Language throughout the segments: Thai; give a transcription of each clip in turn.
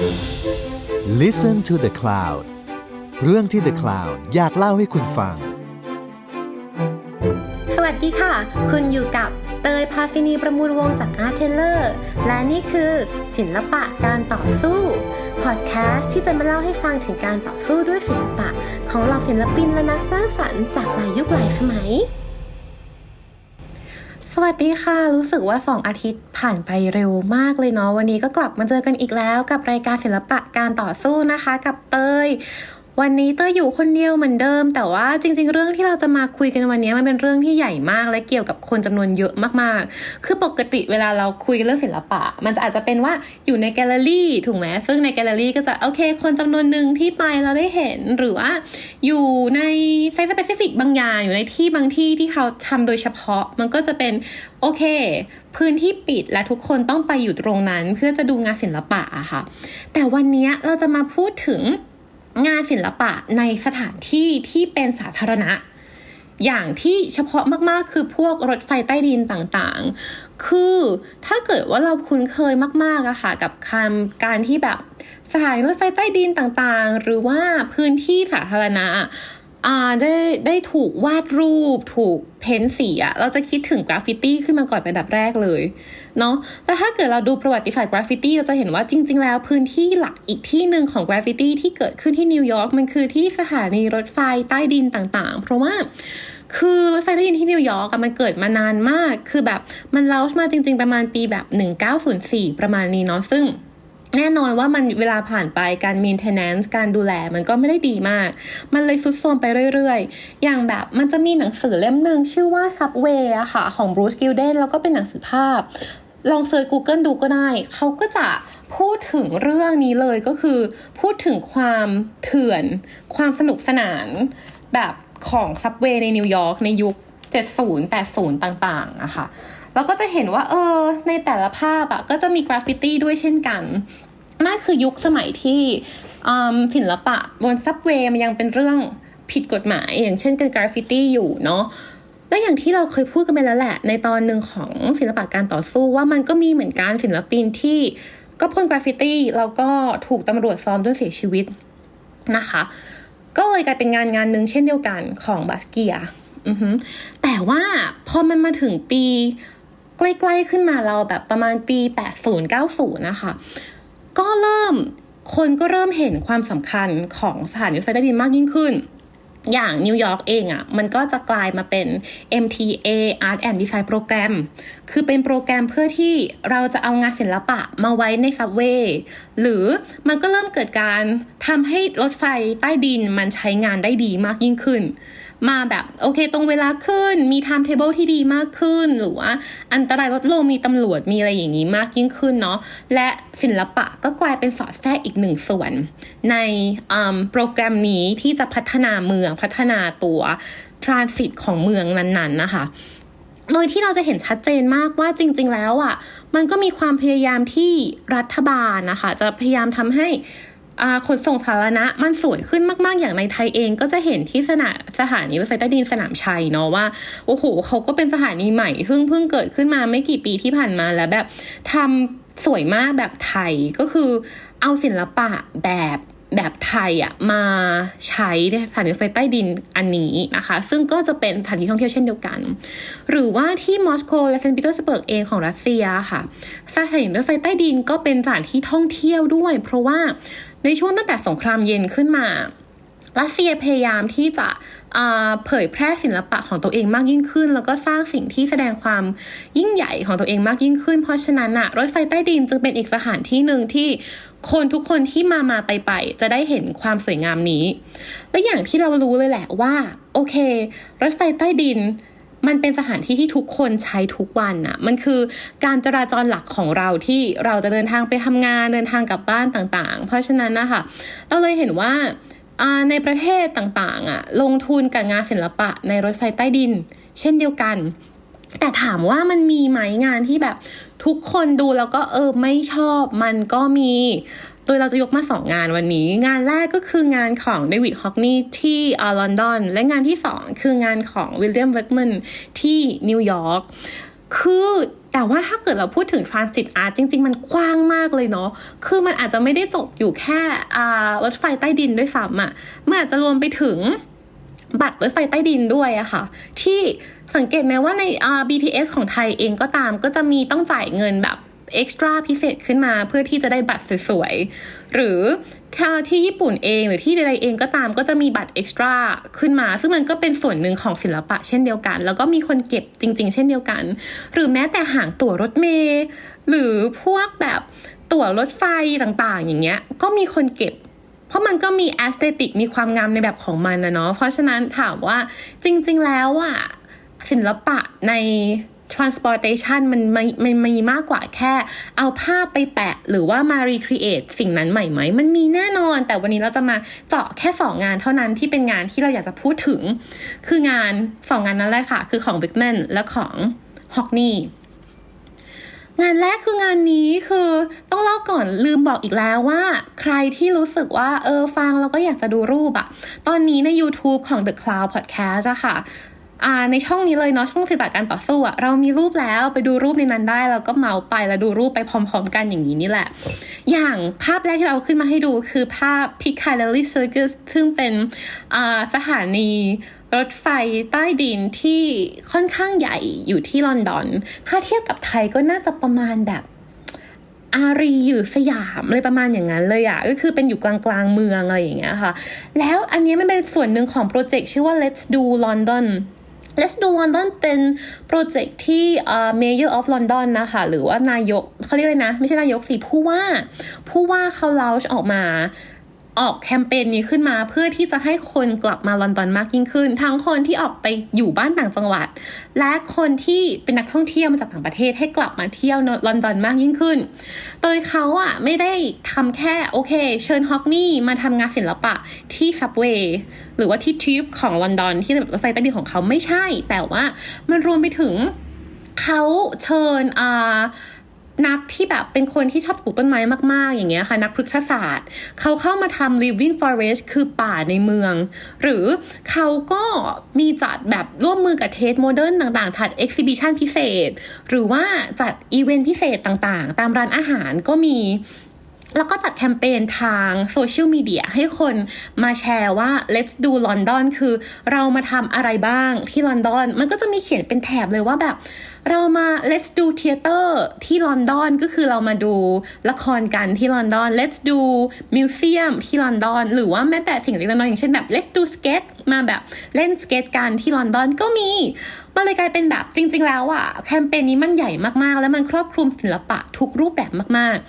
Listen to the Cloud เรื่องที่ The Cloud อยากเล่าให้คุณฟัง สวัสดีค่ะ คุณอยู่กับเตยพาซินีประมูลวงจาก Art Teller และนี่คือศิลปะการต่อสู้พอดแคสต์ที่จะมาเล่าให้ฟังถึงการต่อสู้ด้วยศิลปะ ของเหล่าศิลปินและนักสร้างสรรค์จากหลายยุคหลายสมัย สวัสดีค่ะ รู้สึกว่า2อาทิตย์ ผ่านไปเร็วมากเลยเนาะวันนี้ก็กลับมาเจอกันอีกแล้ว กับรายการศิลปะการต่อสู้นะคะ กับเตย วันนี้เตยอยู่คนเดียวเหมือนเดิม แต่ว่าจริง ๆ เรื่องที่เราจะมาคุยกันวันนี้มันเป็นเรื่องที่ใหญ่มากและเกี่ยวกับคนจำนวนเยอะมากๆ คือปกติเวลาเราคุยเรื่องศิลปะ มันจะอาจจะเป็นว่าอยู่ในแกลเลอรี่ถูกไหมซึ่งในแกลเลอรี่ก็จะโอเค คนจำนวนหนึ่งที่ไปเราได้เห็นหรือว่าอยู่ในไซส์สเปซิฟิกบางอย่างอยู่ในที่บางที่ที่เขาทำโดยเฉพาะมันก็จะเป็นโอเค พื้นที่ปิดและทุกคนต้องไปอยู่ตรงนั้น เพื่อจะดูงานศิลปะอะค่ะ แต่วันนี้เราจะมาพูดถึง งานศิลปะในสถานที่ที่เป็นสาธารณะ อย่างที่เฉพาะมากๆ คือพวกรถไฟใต้ดินต่างๆ คือถ้าเกิดว่าเราคุ้นเคยมากๆอะค่ะกับคำการที่แบบสถานรถไฟใต้ดินต่างๆ หรือว่าพื้นที่สาธารณะอ่าได้ได้ถูกวาดรูป ถูกเพ้นสีอะเราจะคิดถึงกราฟฟิตี้ขึ้นมาก่อนเป็นอันดับแรกเลย เนาะแต่ถ้าเกิดเราดูประวัติศาสตร์กราฟฟิตี้เราจะเห็นว่าจริง ๆ แล้วพื้นที่หลักอีกที่หนึ่งของกราฟฟิตี้ที่เกิดขึ้นที่นิวยอร์กมันคือที่สถานีรถไฟใต้ดินต่างๆ เพราะว่าคือรถไฟใต้ดินที่นิวยอร์กมันเกิดมานานมาก คือแบบมันเลามาจริง ๆ ประมาณปีแบบ 1904 ประมาณนี้เนาะซึ่งแน่นอนว่ามันเวลาผ่านไปการ maintenance การดูแลมันก็ไม่ได้ดีมาก มันเลยซุดโทรมไปเรื่อยๆ อย่างแบบมันจะมีหนังสือเล่มหนึ่งชื่อว่า Subway อะค่ะ ของ Bruce Gilden แล้วก็เป็นหนังสือภาพ ลองเซิร์ช Google ดูก็ได้ เขาก็จะพูดถึงเรื่องนี้เลยก็คือ พูดถึงความเถื่อน ความสนุกสนานแบบของซับเวย์ในนิวยอร์กในยุค 70 80 ต่างๆอะค่ะ แล้วก็จะเห็นว่าเออ ในแต่ละภาพอะก็จะมีกราฟฟิตี้ด้วยเช่นกันนั่นคือยุคสมัยที่อืมศิลปะบนซับเวย์มันยังเป็นเรื่องผิดกฎหมาย อย่างเช่นการกราฟฟิตี้อยู่เนาะ และอย่างที่เราเคยพูดกันไปแล้วแหละ ในตอนหนึ่งของศิลปะการต่อสู้ว่ามันก็มีเหมือนกันศิลปินที่ก็พ่นกราฟฟิตี้แล้วก็ถูกตำรวจซ้อมจนเสียชีวิตนะคะ ก็เลยกลายเป็นงานงานหนึ่งเช่นเดียวกันของบาสเกียแต่ว่าพอมันมาถึงปีใกล้ๆขึ้นมาเราแบบประมาณปี 80-90 นะคะ ก็เริ่มคนก็เริ่มเห็นความสำคัญของสถานีรถไฟใต้ดินมากยิ่งขึ้น อย่างนิวยอร์กเองอะ่ะมันก็จะกลายมาเป็น MTA Art and Design Program คือเป็นโปรแกรมเพื่อที่เราจะเอางานศิลปะมาไว้ในซับเวย์หรือมันก็เริ่มเกิดการทำให้รถไฟใต้ดินมันใช้งานได้ดีมากยิ่งขึ้น มาแบบโอเคตรงเวลาขึ้น มีไทม์เทเบิลที่ดีมากขึ้น หรือว่าอันตรายลดลงมีตำรวจมีอะไรอย่างนี้มากยิ่งขึ้นเนาะและศิลปะก็กลายเป็นสอดแทรกอีกหนึ่งส่วน ในโปรแกรมนี้ที่จะพัฒนาเมืองพัฒนาตัวทรานสิตของเมืองนั้นๆนะคะโดยที่เราจะเห็นชัดเจนมากว่าจริง ๆ แล้วอะ มันก็มีความพยายามที่รัฐบาลนะคะ จะพยายามทำให้ ขนส่งสาธารณะมันสวยขึ้นมาก ๆ อย่างในไทยเองก็จะเห็นที่สนาสถานีรถไฟใต้ดินสนามชัยเนาะว่าโอ้โหเขาก็เป็นสถานีใหม่เพิ่งเพิ่งเกิดขึ้นมาไม่กี่ปีที่ผ่านมาแล้วแบบทำสวยมากแบบไทยก็คือเอาศิลปะแบบแบบไทยอะมาใช้ในสถานีรถไฟใต้ดินอันนี้นะคะ ซึ่งก็จะเป็นสถานที่ท่องเที่ยวเช่นเดียวกัน หรือว่าที่มอสโกและเซนต์ปีเตอร์สเบิร์กเองของรัสเซียค่ะสถานีรถไฟใต้ดินก็เป็นสถานที่ท่องเที่ยวด้วย เพราะว่า ในช่วงตั้งแต่สงครามเย็นขึ้นมารัสเซียพยายามที่จะเผยแพร่ศิลปะของตัวเองมากยิ่งขึ้น แล้วก็สร้างสิ่งที่แสดงความยิ่งใหญ่ของตัวเองมากยิ่งขึ้น เพราะฉะนั้นอะรถไฟใต้ดินจึงเป็นอีกสถานที่หนึ่งที่คนทุกคนที่มามาไปไปจะได้เห็นความสวยงามนี้ และอย่างที่เรารู้เลยแหละว่า โอเค รถไฟใต้ดิน มันเป็นสถานที่ที่ทุกคนใช้ทุกวันอะมันคือการจราจรหลักของเราที่เราจะเดินทางไปทำงานเดินทางกลับบ้านต่างๆ เพราะฉะนั้นนะคะเราเลยเห็นว่าอ่าในประเทศต่างๆอะลงทุนกับงานศิลปะในรถไฟใต้ดิน เช่นเดียวกัน แต่ถามว่ามันมีไหมงานที่แบบทุกคนดูแล้วก็เออไม่ชอบมันก็มี โดยเราจะยกมาสองงานวันนี้ งานแรกก็คืองานของเดวิดฮอกนีย์ที่ลอนดอน และงานที่สองคืองานของวิลเลียมเวกแมนที่นิวยอร์กคือแต่ว่าถ้าเกิดเราพูดถึง transit art จริง ๆ มันกว้างมากเลยเนาะ คือมันอาจจะไม่ได้จบอยู่แค่รถไฟใต้ดินด้วยซ้ำอะ่ะ มันอาจจะรวมไปถึงบัตรรถไฟใต้ดินด้วยอะค่ะ ที่สังเกตไหมว่าใน BTS ของไทยเองก็ตามก็จะมีต้องจ่ายเงินแบบ เอ็กซ์ตร้าพิเศษขึ้นมาเพื่อที่จะได้บัตรสวยๆ หรือถ้าที่ญี่ปุ่นเองหรือที่ใดๆเองก็ตามก็จะมีบัตรเอ็กซ์ตร้าขึ้นมา ซึ่งมันก็เป็นส่วนหนึ่งของศิลปะเช่นเดียวกัน แล้วก็มีคนเก็บจริง ๆ เช่นเดียวกัน หรือแม้แต่หางตั๋วรถเมล์หรือพวกแบบตั๋วรถไฟต่างๆ อย่างเงี้ยก็มีคนเก็บเพราะมันก็มีแอสเตติกมีความงามในแบบของมันนะเนาะเพราะฉะนั้นถามว่าจริง ๆ แล้วอะศิลปะใน transportation มันมันมันมีมากกว่าแค่ เอาภาพไปแปะ หรือว่ามา recreate สิ่งนั้นใหม่ไหม มันมีแน่นอน แต่วันนี้เราจะมาเจาะแค่สองงานเท่านั้นที่เป็นงานที่เราอยากจะพูดถึง คืองานสองงานนั้นแหละค่ะ คือของ Wickman และของ Hockney งานแรกคืองานนี้คือต้องเล่าก่อนลืมบอกอีกแล้วว่า ใครที่รู้สึกว่าเออฟังแล้วก็อยากจะดูรูปอะตอนนี้ใน YouTube ของ The Cloud Podcast อะค่ะ ในช่องนี้เลยเนาะช่องศิลปะการต่อสู้อะเรามีรูปแล้วไปดูรูปในนั้นได้แล้วก็เมาส์ไปแล้วดูรูปไปพร้อม ๆ กันอย่างนี้นี่แหละ อย่างภาพแรกที่เราขึ้นมาให้ดูคือภาพ Piccadilly Circus ซึ่งเป็นอ่าสถานีรถไฟใต้ดินที่ค่อนข้างใหญ่อยู่ที่ลอนดอน ถ้าเทียบกับไทยก็น่าจะประมาณแบบอารีหรือสยามอะไรประมาณอย่างนั้นเลยอะก็คือเป็นอยู่กลางกลางๆเมืองอะไรอย่างเงี้ยค่ะ แล้วอันนี้มันเป็นส่วนหนึ่งของโปรเจกต์ชื่อว่า Let's Do London Let's Do London เป็นโปรเจกต์ที่เอ่อ Mayor of London นะคะหรือว่านายกเขาเรียกเลยนะ ไม่ใช่นายกสิผู้ว่า ผู้ว่าเขาเลาชออกมา ออกแคมเปญนี้ขึ้นมา เพื่อที่จะให้คนกลับมาลอนดอนมากยิ่งขึ้น ทั้งคนที่ออกไปอยู่บ้านต่างจังหวัด และคนที่เป็นนักท่องเที่ยวมาจากต่างประเทศให้กลับมาเที่ยวลอนดอนมากยิ่งขึ้น โดยเขาอะไม่ได้ทำแค่โอเค เชิญฮอกนี่มาทำงานศิลปะที่ซับเวย์หรือว่าที่ทริปของลอนดอนที่รถไฟใต้ดินของเขาไม่ใช่ แต่ว่ามันรวมไปถึงเขาเชิญอ่า นักที่แบบเป็นคนที่ชอบปลูกต้นไม้มาก ๆ อย่างเงี้ยค่ะ นักพฤกษศาสตร์ เขาเข้ามาทำ living forest คือป่าในเมือง หรือเขาก็มีจัดแบบร่วมมือกับเทสโมเดิร์นต่างๆ ถัด exhibition พิเศษ หรือว่าจัดอีเวนต์พิเศษต่างๆ ตามร้านอาหารก็มี แล้วก็จัดแคมเปญทางโซเชียลมีเดียให้คนมาแชร์ว่า let's do London คือเรามาทำอะไรบ้างที่ลอนดอน มันก็จะมีเขียนเป็นแถบเลยว่าแบบ เรามา let's do theater ที่ลอนดอนก็คือเรามาดูละครกันที่ลอนดอน let's do museum ที่ลอนดอน หรือว่าแม้แต่สิ่งเล็กๆน้อยอย่างเช่นแบบ let's do skate มาแบบเล่นสเกตกันที่ลอนดอนก็มีมันเลยกลายเป็นแบบจริง ๆ แล้วอะแคมเปญนี้มันใหญ่มากๆ แล้วมันครอบคลุมศิลปะทุกรูปแบบมากๆ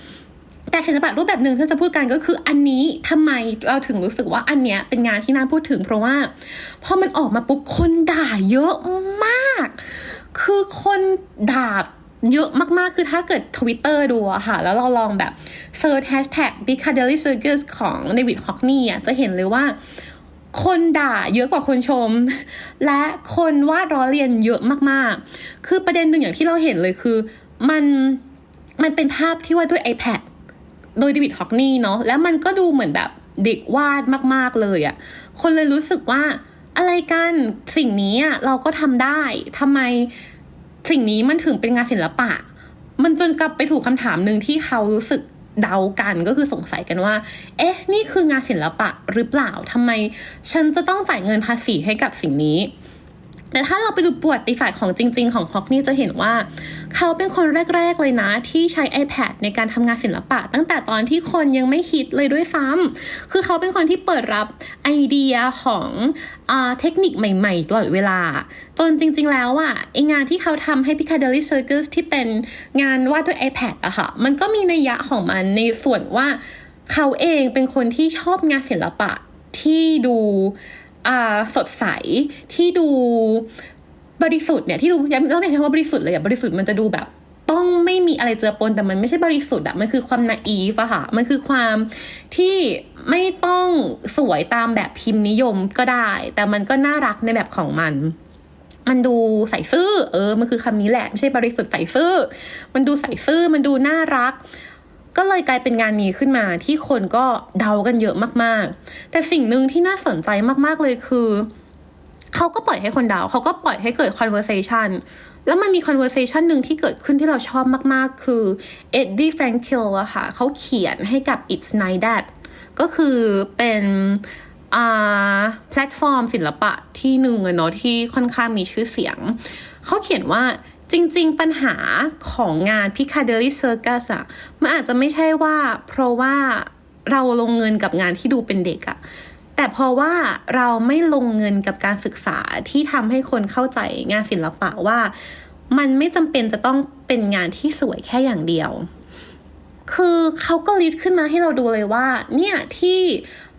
แต่ศิลปะรูปแบบหนึ่งที่จะพูดกันก็คืออันนี้ทำไมเราถึงรู้สึกว่าอันเนี้ยเป็นงานที่น่าพูดถึง เพราะว่าพอมันออกมาปุ๊บคนด่าเยอะมาก คือคนด่าเยอะมากๆ คือถ้าเกิดทวิตเตอร์ดูอะค่ะ แล้วเราลองแบบเซิร์ชแฮชแท็ก Piccadilly Circus ของเดวิดฮอกนี่อะจะเห็นเลยว่า คนด่าเยอะกว่าคนชม และคนวาดล้อเลียนเยอะมากๆ คือประเด็นหนึ่งอย่างที่เราเห็นเลยคือ มันมันเป็นภาพที่วาดด้วย iPad โดยเดวิดฮอกนี่เนาะแล้วมันก็ดูเหมือนแบบเด็กวาดมากๆเลยอะ่ะ คนเลยรู้สึกว่าอะไรกันสิ่งนี้อะเราก็ทำได้ทำไมสิ่งนี้มันถึงเป็นงานศิลปะ มันจนกลับไปถูกคำถามหนึ่งที่เขารู้สึกเดากันก็คือสงสัยกันว่า เอ๊ะ นี่คืองานศิลปะหรือเปล่าทำไม ฉันจะต้องจ่ายเงินภาษีให้กับสิ่งนี้ แต่ถ้าเราไปดูประวัติศาสตร์ของจริง ๆ ของฮอกนี่จะเห็นว่า เขาเป็นคนแรก ๆ เลยนะ ที่ใช้ iPad ในการทำงานศิลปะ ตั้งแต่ตอนที่คนยังไม่ฮิตเลยด้วยซ้ำคือเขาเป็นคนที่เปิดรับไอเดียของอเทคนิคใหม่ๆตลอดเวลา จนจริง ๆ แล้วอะไองานที่เขาทำให้ Piccadilly Circus ที่เป็นงานวาดด้วย iPad อะค่ะ มันก็มีนัยยะของมันในส่วนว่า เขาเองเป็นคนที่ชอบงานศิลปะที่ดู สดใสที่ดูบริสุทธิ์เนี่ยที่ดูย้ำเราไม่ใช่คำว่าบริสุทธิ์เลยอะบริสุทธิ์มันจะดูแบบ ต้องไม่มีอะไรเจือปนแต่มันไม่ใช่บริสุทธิ์อะมันคือความนาอีฟอะค่ะมันคือความที่ไม่ต้องสวยตามแบบพิมพ์นิยมก็ได้ แต่มันก็น่ารักในแบบของมัน มันดูใส่ซื่อ เออ มันคือคำนี้แหละ ไม่ใช่บริสุทธิ์ใส่ซื่อ มันดูใส่ซื่อมันดูน่ารัก ก็เลยกลายเป็นงานนี้ขึ้นมาที่คนก็เดากันเยอะมากๆ แต่สิ่งหนึ่งที่น่าสนใจมากๆเลยคือเขาก็ปล่อยให้คนเดาเขาก็ปล่อยให้เกิด conversation แล้วมันมี conversation หนึ่งที่เกิดขึ้นที่เราชอบมากๆ คือเอ็ดดี้แฟรงคิลอะค่ะเขาเขียนให้กับ It's n i g h That ก็คือเป็นอ่าแพลตฟอร์มศิลปะที่หนึ่งอะเนาะที่ค่อนข้างมีชื่อเสียง เขาเขียนว่า จริงๆ ปัญหาของงาน Piccadilly Circus อะมันอาจจะไม่ใช่ว่า เพราะว่าเราลงเงินกับงานที่ดูเป็นเด็กอะแต่เพราะว่าเราไม่ลงเงินกับการศึกษาที่ทำให้คนเข้าใจงานศิลปะว่า มันไม่จำเป็นจะต้องเป็นงานที่สวยแค่อย่างเดียว คือเขาก็ลิสต์ขึ้นมาให้เราดูเลยว่า เนี่ยที่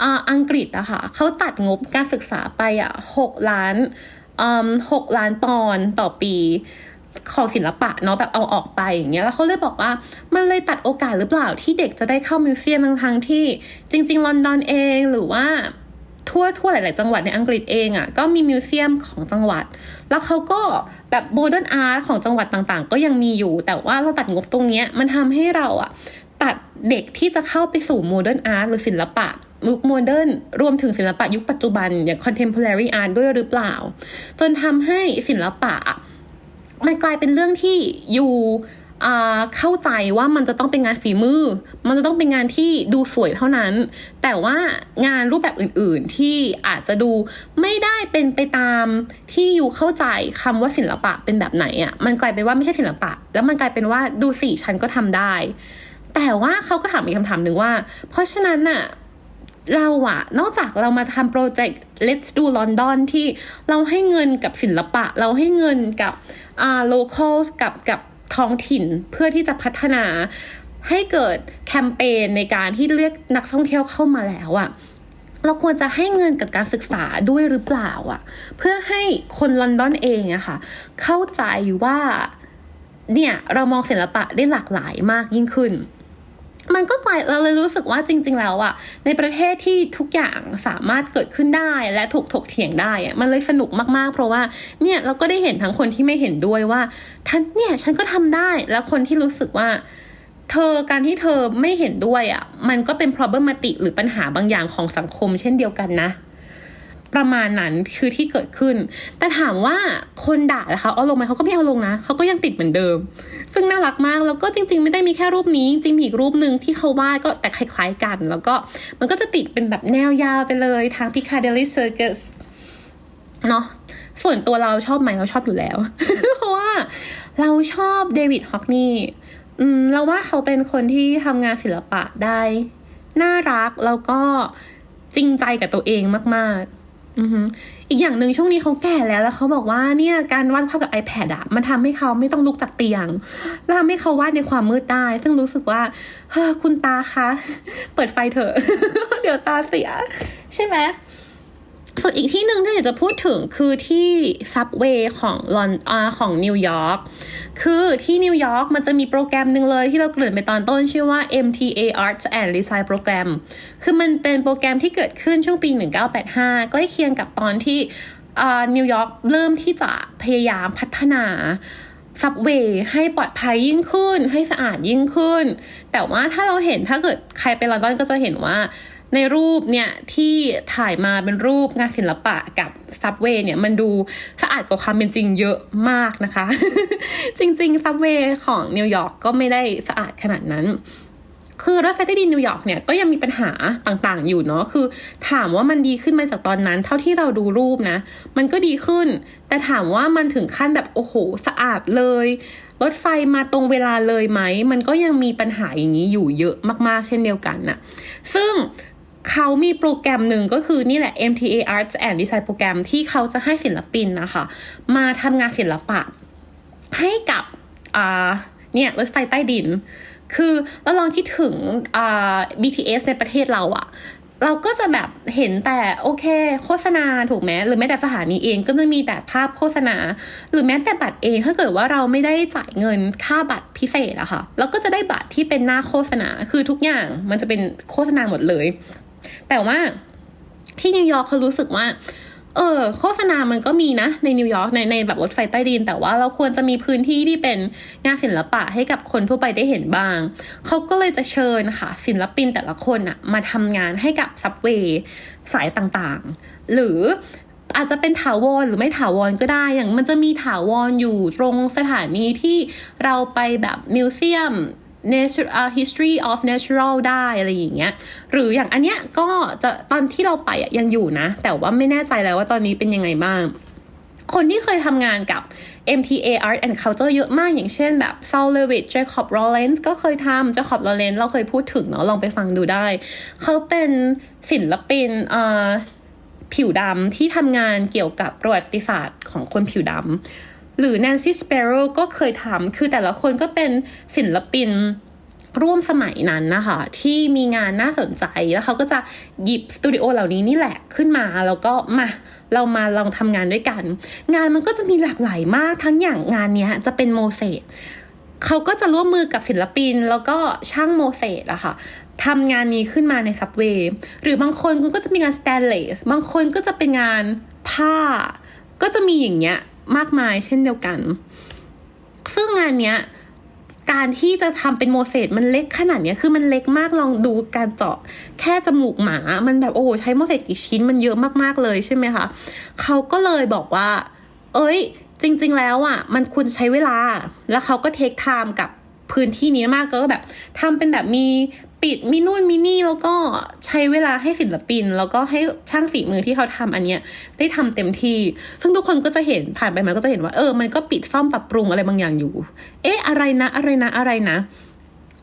อ,อังกฤษอะค่ะเขาตัดงบการศึกษาไปอะหกล้านหกล้านปอนด์ต่อปี ของศิลปะเนาะแบบเอาออกไปอย่างเงี้ยแล้วเขาเลยบอกว่ามันเลยตัดโอกาสหรือเปล่าที่เด็กจะได้เข้ามิวเซียมทั้งที่ จริง ๆ ลอนดอนเองหรือว่าทั่วทั่วหลาย ๆ จังหวัดในอังกฤษเองอะ่ะก็มีมิวเซียมของจังหวัด แล้วเขาก็แบบโมเดิร์นอาร์ตของจังหวัดต่างๆ ก็ยังมีอยู่ แต่ว่าเราตัดงบตรงเนี้ยมันทำให้เราอะ่ะตัดเด็กที่จะเข้าไปสู่โมเดิร์นอาร์ตหรือศิลปะยุคโมเดิร์นรวมถึงศิลปะยุคปัจจุบันอย่าง contemporary art ด้วยหรือเปล่า จนทำให้ศิลปะ มันกลายเป็นเรื่องที่อยู่เข้าใจว่ามันจะต้องเป็นงานฝีมือ มันจะต้องเป็นงานที่ดูสวยเท่านั้น แต่ว่างานรูปแบบอื่น ๆ ที่อาจจะดูไม่ได้เป็นไปตามที่อยู่เข้าใจคำว่าศิลปะเป็นแบบไหนอะ่ะ มันกลายเป็นว่าไม่ใช่ศิลปะ แล้วมันกลายเป็นว่าดูสิฉันก็ทำได้ แต่ว่าเขาก็ถามอีกคำถามหนึ่งว่า เพราะฉะนั้นน่ะ เราอะนอกจากเรามาทำโปรเจกต์ Let's do London ที่เราให้เงินกับศิลปะ เราให้เงินกับอ่า local กับกับท้องถิ่นเพื่อที่จะพัฒนาให้เกิดแคมเปญในการที่เรียกนักท่องเที่ยวเข้ามาแล้วอะเราควรจะให้เงินกับการศึกษาด้วยหรือเปล่าอะเพื่อให้คนลอนดอนเองอะค่ะ เข้าใจว่าเนี่ยเรามองศิลปะได้หลากหลายมากยิ่งขึ้น มันก็กลายเราเลยรู้สึกว่าจริง ๆ แล้วอะในประเทศที่ทุกอย่างสามารถเกิดขึ้นได้และถูกถกเถียงได้อะมันเลยสนุกมากๆ เพราะว่าเนี่ยเราก็ได้เห็นทั้งคนที่ไม่เห็นด้วยว่าท่านเนี่ยฉันก็ทำได้แล้วคนที่รู้สึกว่า เธอการที่เธอไม่เห็นด้วยอะมันก็เป็น problematic หรือปัญหาบางอย่างของสังคมเช่นเดียวกันนะ ประมาณนั้นคือที่เกิดขึ้น แต่ถามว่าคนด่านะคะเอาลงไหมเขาก็ไม่เอาลงนะเขาก็ยังติดเหมือนเดิม ซึ่งน่ารักมากแล้วก็จริง ๆ ไม่ได้มีแค่รูปนี้ จริงมีอีกรูปหนึ่งที่เขาวาดก็แต่คล้ายๆกัน แล้วก็มันก็จะติดเป็นแบบแนวยาวไปเลยทาง Piccadilly Circus เนาะส่วนตัวเราชอบไหมเราชอบอยู่แล้ว เพราะว่าเราชอบเดวิดฮอกนีย์อืมเราว่าเขาเป็นคนที่ทำงานศิลปะได้ น่ารักแล้วก็จริงใจกับตัวเองมากๆ อีกอย่างหนึ่งช่วงนี้เขาแก่แล้วแล้วเขาบอกว่าเนี่ยการวาดภาพกับ iPad อะมันทำให้เขาไม่ต้องลุกจากเตียงแล้วทำให้เขาวาดในความมืดได้ ซึ่งรู้สึกว่าเฮ้อคุณตาคะ เปิดไฟเถอะ เดี๋ยวตาเสีย ใช่ไหม ส่วนอีกที่หนึ่งที่อยากจะพูดถึงคือที่ซับเวย์ของลอนอของนิวยอร์กคือที่นิวยอร์กมันจะมีโปรแกรมหนึ่งเลยที่เราเกริ่นไปตอนต้นชื่อว่า MTA Arts and Design Program คือมันเป็นโปรแกรมที่เกิดขึ้นช่วงปี 1985 ใกล้เคียงกับตอนที่นิวยอร์กเริ่มที่จะพยายามพัฒนาซับเวย์ให้ปลอดภัยยิ่งขึ้น ให้สะอาดยิ่งขึ้น แต่ว่าถ้าเราเห็นถ้าเกิดใครไปลอนดอนก็จะเห็นว่า ในรูปเนี่ยที่ถ่ายมาเป็นรูปงานศิลปะกับซับเวย์เนี่ยมันดูสะอาดกว่าความเป็นจริงเยอะมากนะคะ จริงๆซับเวย์ของนิวยอร์กก็ไม่ได้สะอาดขนาดนั้นคือรถไฟใต้ดินนิวยอร์กเนี่ยก็ยังมีปัญหาต่างๆ อยู่เนาะคือ ถามว่ามันดีขึ้นไหมจากตอนนั้น เท่าที่เราดูรูปนะ มันก็ดีขึ้น แต่ถามว่ามันถึงขั้นแบบโอ้โหสะอาดเลย รถไฟมาตรงเวลาเลยไหม มันก็ยังมีปัญหาอย่างนี้อยู่เยอะมากๆ เช่นเดียวกันน่ะซึ่ง เขามีโปรแกรมหนึ่งก็คือนี่แหละ MTA Arts and Design โปรแกรมที่เขาจะให้ศิลปินนะคะ มาทำงานศิลปะ ให้กับอ่าเนี่ยรถไฟใต้ดิน คือเราลองคิดถึงอ่า BTS ในประเทศเราอะเราก็จะแบบเห็นแต่โอเค โฆษณาถูกไหมหรือแม้แต่สถานีเองก็จะมีแต่ภาพโฆษณา หรือแม้แต่บัตรเองถ้าเกิดว่าเราไม่ได้จ่ายเงินค่าบัตรพิเศษอะค่ะเราก็จะได้บัตรที่เป็นหน้าโฆษณาคือทุกอย่างมันจะเป็นโฆษณาหมดเลย แต่ว่าที่นิวยอร์กเขารู้สึกว่า เออโฆษณามันก็มีนะ ในนิวยอร์กในในแบบรถไฟใต้ดิน แต่ว่าเราควรจะมีพื้นที่ที่เป็นงานศิลปะให้กับคนทั่วไปได้เห็นบ้าง เขาก็เลยจะเชิญค่ะ ศิลปินแต่ละคนอะมาทำงานให้กับซับเวย์สายต่างๆ หรืออาจจะเป็นถาวรหรือไม่ถาวรก็ได้ อย่างมันจะมีถาวรอยู่ตรงสถานีที่เราไปแบบมิวเซียม Nature uh, History of Natural ได้อะไรอย่างเงี้ยหรืออย่างอันเนี้ยก็จะตอนที่เราไปยังอยู่นะ แต่ว่าไม่แน่ใจแล้วว่าตอนนี้เป็นยังไงบ้าง คนที่เคยทำงานกับ MTA Art and Culture เยอะมากอย่างเช่นแบบ Saul Levitt Jacob Rollins ก็เคยทำ Jacob Rollins เราเคยพูดถึงเนาะลองไปฟังดูได้ เขาเป็นศิลปินอ่อผิวดำที่ทำงานเกี่ยวกับประวัติศาสตร์ของคนผิวดำ หรือ Nancy Sparrow ก็เคยทำคือแต่ละคนก็เป็นศิลปินร่วมสมัยนั้นนะคะที่มีงานน่าสนใจแล้วเขาก็จะหยิบสตูดิโอเหล่านี้นี่แหละขึ้นมาแล้วก็มาเรามาลองทำงานด้วยกัน งานมันก็จะมีหลากหลายมากทั้งอย่างงานนี้จะเป็นโมเสสเขาก็จะร่วมมือกับศิลปินแล้วก็ช่างโมเสสอะค่ะทำงานนี้ขึ้นมาในซับเวย์หรือบางคนก็จะมีงานสแตนเลสบางคนก็จะเป็นงานผ้า ก็จะมีอย่างเงี้ย มากมายเช่นเดียวกัน ซึ่งงานเนี้ยการที่จะทำเป็นโมเสสมันเล็กขนาดเนี้ยคือมันเล็กมากลองดูการเจาะแค่จมูกหมา มันแบบโอ้โหใช้โมเสสกี่ชิ้นมันเยอะมากๆเลยใช่ไหมคะเขาก็เลยบอกว่า เอ้ย จริง ๆ แล้วอะ มันควรใช้เวลา แล้วเขาก็เทคไทม์กับพื้นที่นี้มากก็แบบทำเป็นแบบมี ปิดมีนู่นมีนี่แล้วก็ใช้เวลาให้ศิลปิน แล้วก็ให้ช่างฝีมือที่เขาทำอันเนี้ยได้ทำเต็มที่ ซึ่งทุกคนก็จะเห็นผ่านไปมันก็จะเห็นว่าเออมันก็ปิดซ่อมปรับปรุงอะไรบางอย่างอยู่ เอ๊ะอะไรนะอะไรนะอะไรนะ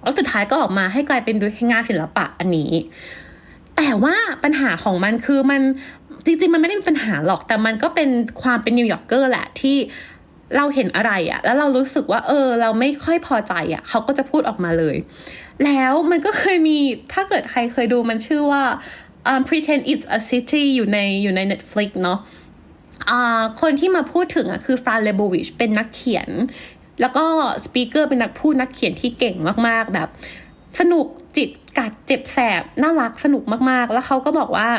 แล้วสุดท้ายก็ออกมาให้กลายเป็นงานศิลปะอันนี้ แต่ว่าปัญหาของมันคือมันจริงๆ มันไม่ได้เป็นปัญหาหรอกแต่มันก็เป็นความเป็นนิวยอร์กเกอร์แหละที่เราเห็นอะไรอะแล้วเรารู้สึกว่า เออ เราไม่ค่อยพอใจอะเขาก็จะพูดออกมาเลย แล้วมันก็เคยมีถ้าเกิดใครเคยดูมันชื่อว่า um, pretend it's a city อยู่ในอยู่ใน Netflix เนาะอ่าคนที่มาพูดถึงอะคือฟรานเลโบวิชเป็นนักเขียน แล้วก็สปีกเกอร์เป็นนักพูดนักเขียนที่เก่งมากๆ แบบ สนุกจิตกัดเจ็บแสบ น่ารักสนุกมากๆ แล้วเขาก็บอกว่า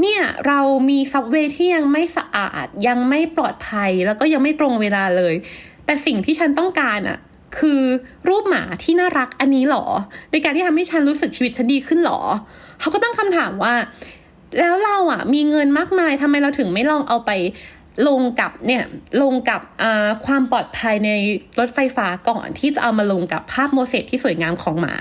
เนี่ย เรามีซับเวย์ที่ยังไม่สะอาด ยังไม่ปลอดภัย แล้วก็ยังไม่ตรงเวลาเลย แต่สิ่งที่ฉันต้องการอะ คือรูปหมาที่น่ารักอันนี้หรอ ในการที่ทำให้ฉันรู้สึกชีวิตฉันดีขึ้นหรอ เขาก็ตั้งคำถามว่า แล้วเราอะ มีเงินมากมายทำไมเราถึงไม่ลองเอาไปลงกับเนี่ยลงกับความปลอดภัยในรถไฟฟ้าก่อนที่จะเอามาลงกับภาพโมเสสที่สวยงามของหมา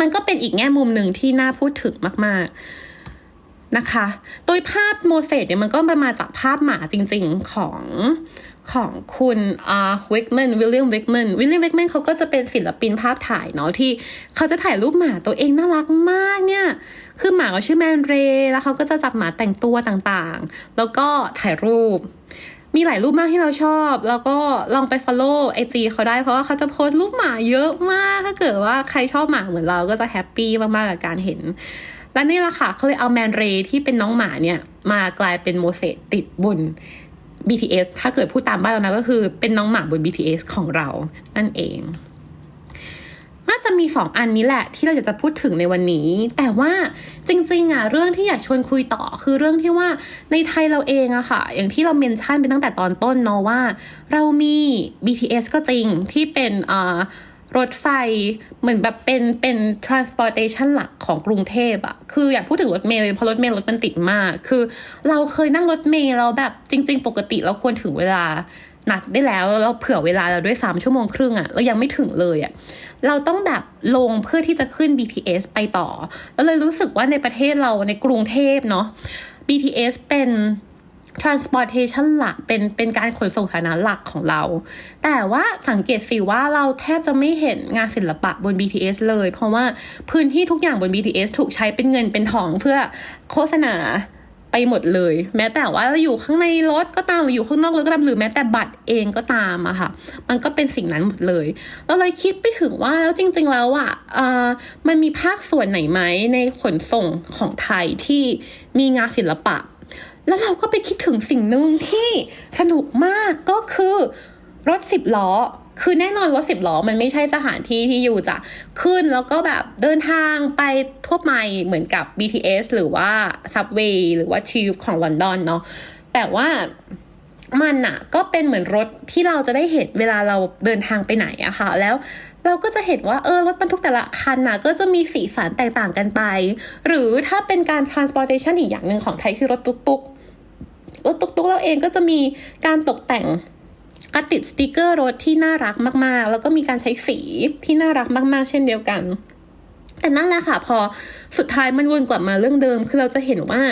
มันก็เป็นอีกแง่มุมหนึ่งที่น่าพูดถึงมาก ๆนะคะ โดยภาพโมเสสเนี่ยมันก็มาจากภาพหมาจริง ๆของ ของคุณอ่าวิกแมนวิลเลียมวิกแมนวิลเลียมวิกแมนเขาก็จะเป็นศิลปินภาพถ่ายเนาะที่เขาจะถ่ายรูปหมาตัวเองน่ารักมากเนี่ยคือหมาเขาชื่อแมนเรย์แล้วเขาก็จะจับหมาแต่งตัวต่างๆ แล้วก็ถ่ายรูป มีหลายรูปมากที่เราชอบ แล้วก็ลองไป follow ไอจีเขาได้เพราะว่าเขาจะโพสต์รูปหมาเยอะมาก ถ้าเกิดว่าใครชอบหมาเหมือนเราก็จะแฮปปี้มากๆกับการเห็นและนี่แหละค่ะเขาเลยเอาแมนเรย์ที่เป็นน้องหมาเนี่ยมากลายเป็นโมเสสติดบน BTS ถ้าเกิดพูดตามบ้านเรานะก็คือเป็นน้องหมาบน BTS ของเรานั่นเอง น่าจะมีสองอันนี้แหละที่เราอยากจะพูดถึงในวันนี้ แต่ว่าจริงๆอะเรื่องที่อยากชวนคุยต่อคือเรื่องที่ว่าในไทยเราเองอะค่ะ อย่างที่เราเมนชั่นไปตั้งแต่ตอนต้นเนาะว่า เรามี BTS ก็จริงที่เป็นอ่า รถไฟเหมือนแบบเป็นเป็น transportation หลักของกรุงเทพอะคืออยากพูดถึงรถเมล์เลยเพราะรถเมล์รถมันติดมาก คือ เราเคยนั่งรถเมล์แล้วแบบจริง ๆ ปกติเราควรถึงเวลานัดได้แล้วเราเผื่อเวลาเราด้วยสามชั่วโมงครึ่งอะเรายังไม่ถึงเลยอะเราต้องแบบลงเพื่อที่จะขึ้น BTS ไปต่อ แล้วเลยรู้สึกว่าในประเทศเราในกรุงเทพเนาะ BTS เป็น transportation หลักเป็นเป็นการขนส่งสาธารณะหลักของเรา แต่ว่าสังเกตสิว่าเราแทบจะไม่เห็นงานศิลปะบน BTS เลย เพราะว่าพื้นที่ทุกอย่างบน BTS ถูกใช้เป็นเงินเป็นทองเพื่อโฆษณาไปหมดเลย แม้แต่ว่าเราอยู่ข้างในรถก็ตามหรืออยู่ข้างนอกรถก็ตามหรือแม้แต่บัตรเองก็ตามอะค่ะ มันก็เป็นสิ่งนั้นหมดเลยเราเลยคิดไปถึงว่าแล้วจริง ๆ แล้วอะเออมันมีภาคส่วนไหนไหมในขนส่งของไทยที่มีงานศิลปะ แล้วเราก็ไปคิดถึงสิ่งหนึ่งที่สนุกมากก็คือรถสิบล้อ คือแน่นอนรถสิบล้อมันไม่ใช่สถานที่ที่อยู่จะขึ้นแล้วก็แบบเดินทางไปทั่วไปเหมือนกับ BTS หรือว่า Subway หรือว่า Tube ของลอนดอนเนาะแต่ว่ามันอะก็เป็นเหมือนรถที่เราจะได้เห็นเวลาเราเดินทางไปไหนอะค่ะ แล้ว เราก็จะเห็นว่าเออรถบรรทุกแต่ละคันน่ะก็จะมีสีสันแตกต่างกันไป หรือถ้าเป็นการ transportation อีกอย่างหนึ่งของไทยคือรถตุ๊กๆ รถตุ๊กๆ เราเองก็จะมีการตกแต่งกระติดสติกเกอร์รถที่น่ารักมากๆ แล้วก็มีการใช้สีที่น่ารักมากๆ เช่นเดียวกัน แต่นั่นแหละค่ะ พอสุดท้ายมันวนกลับมาเรื่องเดิม คือเราจะเห็นว่า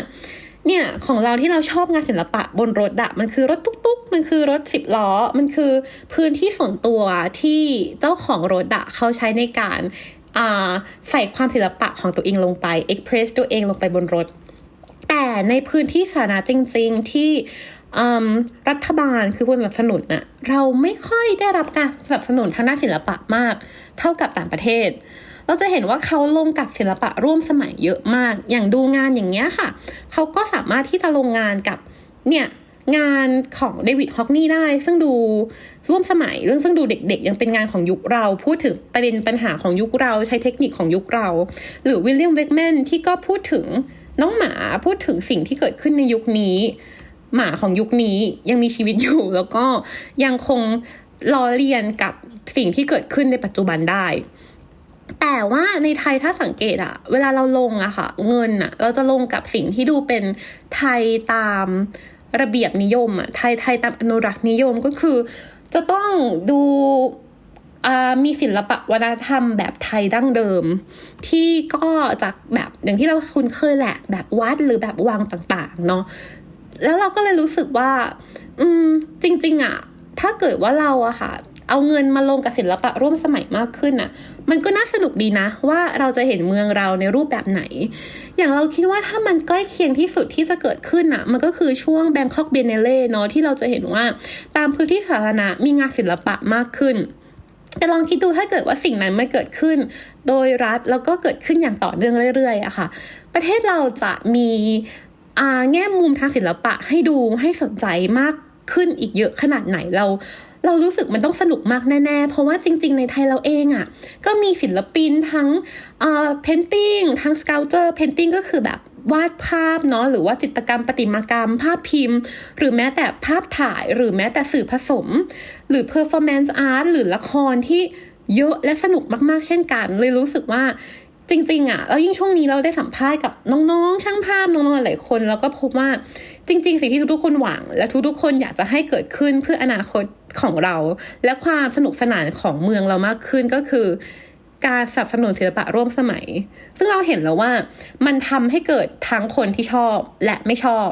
เนี่ยของเราที่เราชอบงานศิลปะบนรถอะมันคือรถตุ๊กๆ มันคือรถสิบล้อ มันคือพื้นที่ส่วนตัวที่เจ้าของรถอะเขาใช้ในการใส่ความศิลปะของตัวเองลงไปเอ็กเพรสตัวเองลงไปบนรถ แต่ในพื้นที่สาธารณะจริง ๆ ที่รัฐบาลคือผู้สนับสนุนน่ะเราไม่ค่อยได้รับการสนับสนุนทางด้านศิลปะมาก เท่ากับต่างประเทศ เราจะเห็นว่าเขาลงกับศิลปะร่วมสมัยเยอะมาก อย่างดูงานอย่างเงี้ยค่ะ เขาก็สามารถที่จะลงงานกับเนี่ยงานของเดวิดฮอกนี่ได้ ซึ่งดูร่วมสมัยเรื่องซึ่งดูเด็กๆ ยังเป็นงานของยุคเรา พูดถึงประเด็นปัญหาของยุคเราใช้เทคนิคของยุคเรา หรือวิลเลียมเวกแมนที่ก็พูดถึงน้องหมาพูดถึงสิ่งที่เกิดขึ้นในยุคนี้ หมาของยุคนี้ยังมีชีวิตอยู่ แล้วก็ยังคงล้อเลียนกับสิ่งที่เกิดขึ้นในปัจจุบันได้ แต่ว่าในไทยถ้าสังเกตอะเวลาเราลงอะค่ะ เงินอะเราจะลงกับสิ่งที่ดูเป็นไทยตามระเบียบนิยมอะไทยไทยตามอนุรักษ์นิยมก็คือ จะต้องดูมีศิลปะวัฒนธรรมแบบไทยดั้งเดิม ที่ก็จากแบบอย่างที่เราคุ้นเคยแหละแบบวัดหรือแบบวังต่างๆเนาะแล้วเราก็เลยรู้สึกว่า อืมจริง ๆอะถ้าเกิดว่าเราอะค่ะ เอาเงินมาลงกับศิลปะร่วมสมัยมากขึ้นอะมันก็น่าสนุกดีนะ ว่าเราจะเห็นเมืองเราในรูปแบบไหน อย่างเราคิดว่าถ้ามันใกล้เคียงที่สุดที่จะเกิดขึ้นอะมันก็คือช่วงแบงคอกเบเนเล่เนาะที่เราจะเห็นว่าตามพื้นที่สาธารณะมีงานศิลปะมากขึ้นแต่ลองคิดดูถ้าเกิดว่าสิ่งนั้นมันเกิดขึ้น โดยรัฐแล้วก็เกิดขึ้นอย่างต่อเนื่องเรื่อยๆอะค่ะ ประเทศเราจะมีแง่มุมทางศิลปะให้ดูให้สนใจมากขึ้นอีกเยอะขนาดไหนเรา เรารู้สึกมันต้องสนุกมากแน่ๆ เพราะว่าจริง ๆ ในไทยเราเองอะ่ะ ก็มีศิลปินทั้งเอ่อเพนติ้งทั้งสเกลเจอร์เพนติ้งก็คือแบบวาดภาพเนาะหรือว่าจิตรกรรม ประติมากรรม ภาพพิมพ์ หรือแม้แต่ภาพถ่ายหรือแม้แต่สื่อผสม หรือ performance art หรือละครที่เยอะและสนุกมากๆ เช่นกัน เลยรู้สึกว่าจริง ๆอะแล้วยิ่งช่วงนี้เราได้สัมภาษณ์กับน้องๆ ช่างภาพน้องๆหลายคน แล้วก็พบว่าจริง ๆ สิ่งที่ทุกๆคนหวัง และทุกๆคนอยากจะให้เกิดขึ้นเพื่ออนาคต ของเรา และความสนุกสนานของเมืองเรามากขึ้นก็คือ การสนับสนุนศิลปะร่วมสมัย ซึ่งเราเห็นแล้วว่ามันทำให้เกิดทั้งคนที่ชอบและไม่ชอบ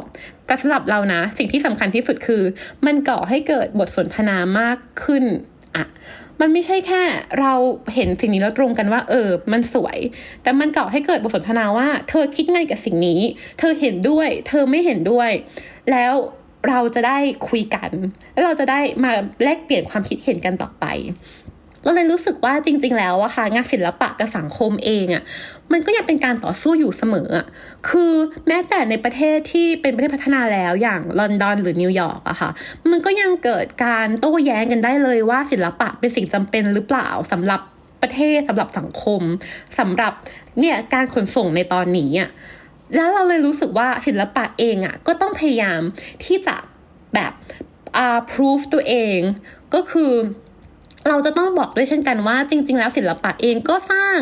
แต่สำหรับเรานะ สิ่งที่สำคัญที่สุดคือ มันก่อให้เกิดบทสนทนามากขึ้นอะมันไม่ใช่แค่เราเห็นสิ่งนี้แล้วตรงกันว่า เออ มันสวย แต่มันก่อให้เกิดบทสนทนาว่า เธอคิดไงกับสิ่งนี้ เธอเห็นด้วย เธอไม่เห็นด้วย แล้ว เราจะได้คุยกัน แล้วเราจะได้มาแลกเปลี่ยนความคิดเห็นกันต่อไปก็เลยรู้สึกว่าจริง ๆ แล้วอะค่ะงานศิลปะกับสังคมเองอะมันก็ยังเป็นการต่อสู้อยู่เสมออะคือแม้แต่ในประเทศที่เป็นประเทศพัฒนาแล้วอย่างลอนดอนหรือนิวยอร์กอะค่ะ มันก็ยังเกิดการโต้แย้งกันได้เลยว่าศิลปะเป็นสิ่งจำเป็นหรือเปล่าสำหรับประเทศสำหรับสังคมสำหรับเนี่ยการขนส่งในตอนนี้อะ แล้วเราเลยรู้สึกว่าศิลปะเองอะก็ต้องพยายามที่จะแบบอ่า proof ตัวเองก็คือเราจะต้องบอกด้วยเช่นกันว่า จริง ๆ แล้วศิลปะเองก็สร้าง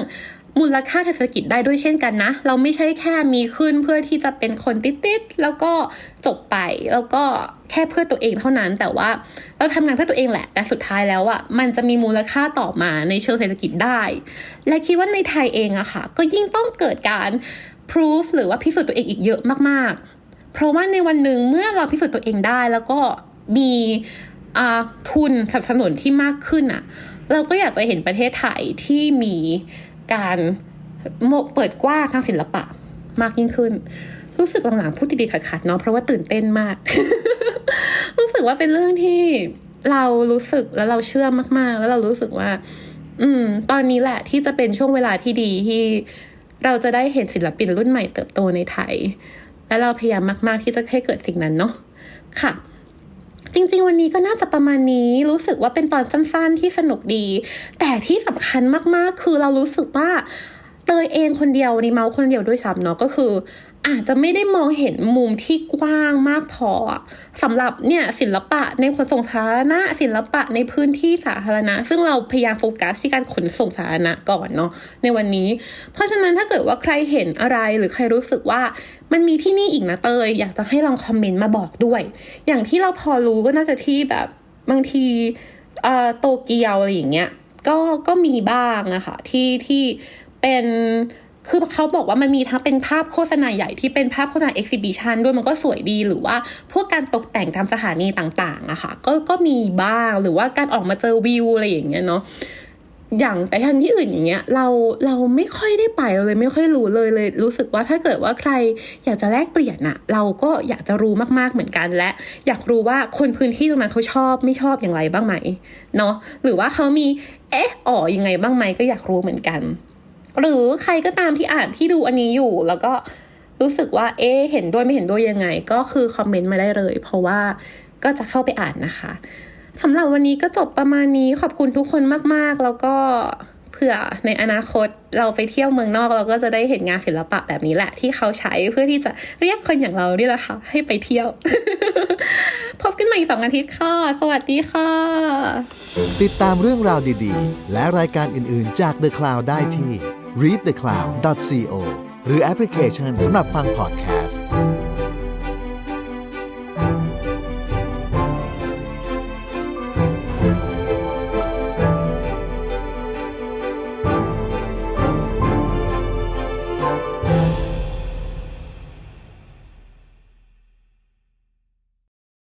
มูลค่าทางเศรษฐกิจได้ด้วยเช่นกันนะ เราไม่ใช่แค่มีขึ้นเพื่อที่จะเป็นคนติดๆแล้วก็จบไปแล้วก็แค่เพื่อตัวเองเท่านั้น แต่ว่าเราทำงานเพื่อตัวเองแหละ แต่สุดท้ายแล้วอะมันจะมีมูลค่าต่อมาในเชิงเศรษฐกิจได้ และคิดว่าในไทยเองอะค่ะ ก็ยิ่งต้องเกิดการ proof หรือว่าพิสูจน์ตัวเองอีกเยอะมากๆ เพราะว่าในวันหนึ่งเมื่อเราพิสูจน์ตัวเองได้แล้วก็มีทุนสนับสนุนที่มากขึ้นอะ เราก็อยากจะเห็นประเทศไทยที่มีการเปิดกว้างทางศิลปะมากยิ่งขึ้น รู้สึกหลังๆพูดติดๆขัดๆเนาะเพราะว่าตื่นเต้นมาก รู้สึกว่าเป็นเรื่องที่เรารู้สึกแล้วเราเชื่อมากๆ แล้วเรารู้สึกว่า อืม ตอนนี้แหละที่จะเป็นช่วงเวลาที่ดีที่ เราจะได้เห็นศิลปินรุ่นใหม่เติบโตในไทย และเราพยายามมากๆที่จะให้เกิดสิ่งนั้นเนาะค่ะจริงๆ วันนี้ก็น่าจะประมาณนี้รู้สึกว่าเป็นตอนสั้นๆที่สนุกดี แต่ที่สำคัญมากๆ คือเรารู้สึกว่าเตยเองคนเดียวนี่เมาคนเดียวด้วยซ้ำเนาะก็คือ อาจจะไม่ได้มองเห็นมุมที่กว้างมากพอสำหรับเนี่ยศิลปะในขนส่งสาธารณะศิลปะในพื้นที่สาธารณะ ซึ่งเราพยายามโฟกัสที่การขนส่งสาธารณะก่อนเนาะในวันนี้ เพราะฉะนั้นถ้าเกิดว่าใครเห็นอะไรหรือใครรู้สึกว่ามันมีที่นี่อีกนะเตยอยากจะให้ลองคอมเมนต์มาบอกด้วย อย่างที่เราพอรู้ก็น่าจะที่แบบบางทีเอ่อโตเกียวอะไรอย่างเงี้ยก็ก็มีบ้างอะค่ะที่ที่เป็น คือเขาบอกว่ามันมีทั้งเป็นภาพโฆษณาใหญ่ที่เป็นภาพโฆษณาเอ็กซิบิชันด้วยมันก็สวยดีหรือว่าพวกการตกแต่งตามสถานีต่างๆอะค่ะก็ก็มีบ้างหรือว่าการออกมาเจอวิวอะไรอย่างเงี้ยเนาะอย่างแต่ทางที่อื่นอย่างเงี้ยเราเราไม่ค่อยได้ไปเราเลยไม่ค่อยรู้เลยเลย รู้สึกว่าถ้าเกิดว่าใครอยากจะแลกเปลี่ยนอะเราก็อยากจะรู้มากๆเหมือนกันและ อยากรู้ว่าคนพื้นที่ตรงนั้นเขาชอบไม่ชอบอย่างไรบ้างไหมเนาะหรือว่าเขามีเอ๊ะอ๋อยังไงบ้างไหมก็อยากรู้เหมือนกัน หรือใครก็ตามที่อ่านที่ดูอันนี้อยู่ แล้วก็รู้สึกว่า เอ๊เห็นด้วยไม่เห็นด้วยยังไง ก็คือคอมเมนต์มาได้เลย เพราะว่าก็จะเข้าไปอ่านนะคะสำหรับวันนี้ก็จบประมาณนี้ขอบคุณทุกคนมาก ๆ แล้วก็เผื่อในอนาคตเราไปเที่ยวเมืองนอกเราก็จะได้เห็นงานศิลปะแบบนี้แหละ ที่เขาใช้เพื่อที่จะเรียกคนอย่างเรานี่แหละค่ะ ให้ไปเที่ยว พบกันใหม่สองอาทิตย์ค่ะ สวัสดีค่ะ ติดตามเรื่องราวดีๆ และรายการอื่นๆจาก The Cloud ได้ที่ readthecloud.co หรือแอปพลิเคชันสำหรับฟังพอดแคสต์